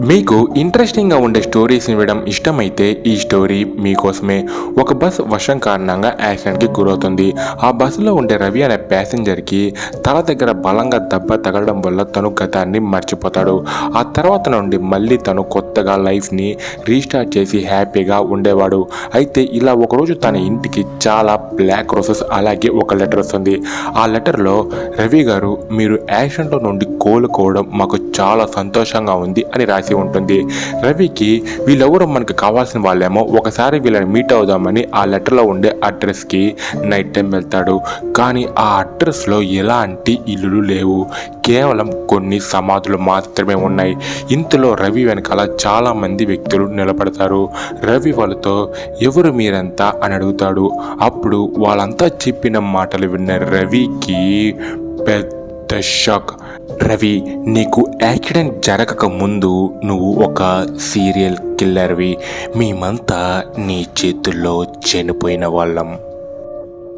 మీకు ఇంట్రెస్టింగ్గా ఉండే స్టోరీస్ వినడం ఇష్టమైతే ఈ స్టోరీ మీకోసమే ఒక బస్ వర్షం కారణంగా యాక్సిడెంట్కి గురవుతుంది. ఆ బస్సులో ఉండే రవి అనే ప్యాసింజర్కి తల దగ్గర బలంగా దెబ్బ తగలడం వల్ల తను గతాన్ని మర్చిపోతాడు. ఆ తర్వాత నుండి మళ్ళీ తను కొత్తగా లైఫ్ని రీస్టార్ట్ చేసి హ్యాపీగా ఉండేవాడు. అయితే ఇలా ఒకరోజు తన ఇంటికి చాలా బ్లాక్ రోసెస్ అలాగే ఒక లెటర్ వస్తుంది. ఆ లెటర్లో రవి గారు మీరు యాక్సిడెంట్లో నుండి కోలుకోవడం మాకు చాలా సంతోషంగా ఉంది అని రాసి ఉంటుంది. రవికి వీళ్ళెవరో మనకు కావాల్సిన వాళ్ళేమో ఒకసారి వీళ్ళని మీట్ అవుదామని ఆ లెటర్లో ఉండే అడ్రస్కి నైట్ టైం వెళ్తాడు. కానీ ఆ అడ్రస్లో ఎలాంటి ఇల్లులు లేవు. కేవలం కొన్ని సమాధులు మాత్రమే ఉన్నాయి. ఇంతలో రవి వెనకాల చాలామంది వ్యక్తులు నిలబడతారు. రవి వాళ్ళతో ఎవరు మీరంతా? అని అడుగుతాడు. అప్పుడు వాళ్ళంతా చెప్పిన మాటలు విన్న రవికి పెద్ద షాక్. రవి నీకు యాక్సిడెంట్ జరగక ముందు నువ్వు ఒక సీరియల్ కిల్లర్వి. మేమంతా నీ చేతుల్లో చనిపోయిన వాళ్ళం.